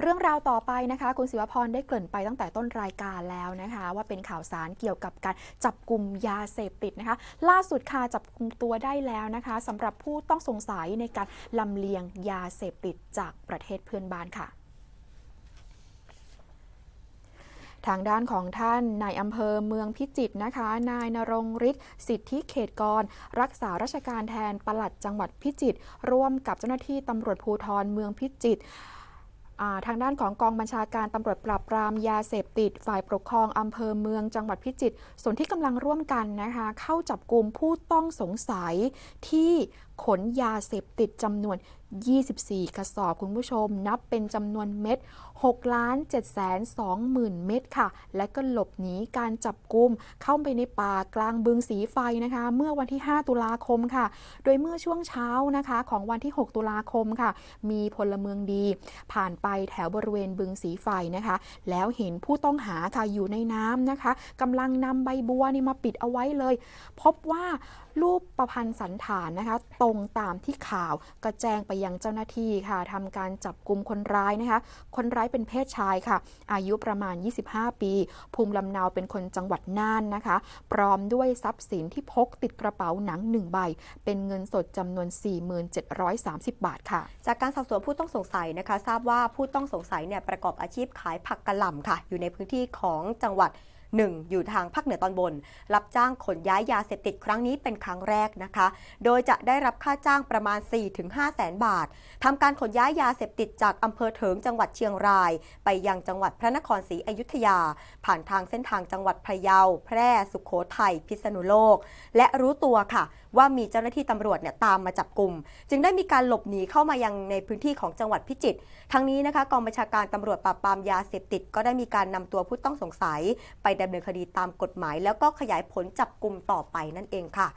เรื่องราวต่อไปนะคะ คุณศิวพรได้เกริ่นไปตั้งแต่ต้นรายการแล้วนะคะ ว่าเป็นข่าวสารเกี่ยวกับการจับกลุ่มยาเสพติดนะคะ ล่าสุดค่ะจับกลุ่มตัวได้แล้วนะคะสำหรับผู้ต้องสงสัยในการลำเลียงยาเสพติดจากประเทศเพื่อนบ้านค่ะทางด้านของท่านนายอำเภอเมืองพิจิตรนะคะ นายนรงฤทธิ์สิทธิเขตกร รักษาราชการแทนปลัดจังหวัดพิจิตรร่วมกับเจ้าหน้าที่ตำรวจภูธรเมืองพิจิตร ทางด้านของกองบัญชาการตำรวจปราบปรามยาเสพติด ฝ่ายปกครองอำเภอเมืองจังหวัดพิจิตรส่วนที่กำลังร่วมกันนะคะ เข้าจับกลุ่มผู้ต้องสงสัยที่ขนยาเสพติดจำนวน24 กระสอบคุณผู้ชม นับเป็นจำนวนเม็ด6ล้าน7แสน2หมื่นเม็ดค่ะ และก็หลบหนีการจับกุมเข้าไปในป่ากลางบึงสีไฟนะคะ เมื่อวันที่ 5 ตุลาคมค่ะ โดยเมื่อช่วงเช้านะคะของวันที่ 6 ตุลาคมค่ะ มีพลเมืองดี ผ่านไปแถวบริเวณบึงสีไฟนะคะ แล้วเห็นผู้ต้องหาค่ะอยู่ในน้ำนะคะกำลังนำใบบัวนี่มาปิดเอาไว้เลย พบว่ารูปประพันธ์สันฐานนะคะ ตรงตามที่ข่าวก็แจงไปยังเจ้าหน้าที่ค่ะทำการจับกลุ่มคนร้ายนะคะ คนร้ายเป็นเพศชายค่ะ อายุประมาณ 25 ปี ภูมิลำเนาเป็นคนจังหวัดน่านนะคะ พร้อมด้วยทรัพย์สินที่พกติดกระเป๋าหนังหนึ่งใบ เป็นเงินสดจำนวน 4730 บาทค่ะ จากการสอบสวนผู้ต้องสงสัยนะคะ ทราบว่าผู้ต้องสงสัยเนี่ยประกอบอาชีพขายผักกระหล่ำค่ะ อยู่ในพื้นที่ของจังหวัด หนึ่งอยู่ทางภาคเหนือตอนบน รับจ้างขนย้ายยาเสพติดครั้งนี้เป็นครั้งแรกนะคะ โดยจะได้รับค่าจ้างประมาณ 4-5แสนบาททำการขนย้ายยาเสพติดจากอำเภอเถิงจังหวัดเชียงราย ไปยังจังหวัดพระนครศรีอยุธยา ผ่านทางเส้นทางจังหวัดพะเยา แพร่ สุขโขทัย พิษณุโลก และรู้ตัวค่ะ ว่ามีเจ้าหน้าที่ตำรวจเนี่ยตามมาจับกลุ่ม จึงได้มีการหลบหนีเข้ามายังในพื้นที่ของจังหวัดพิจิตร ทั้งนี้นะคะกองบัญชาการตำรวจปราบปรามยาเสพติดก็ได้มีการนำตัวผู้ต้องสงสัยไปดำเนินคดีตามกฎหมาย แล้วก็ขยายผลจับกลุ่มต่อไปนั่นเองค่ะ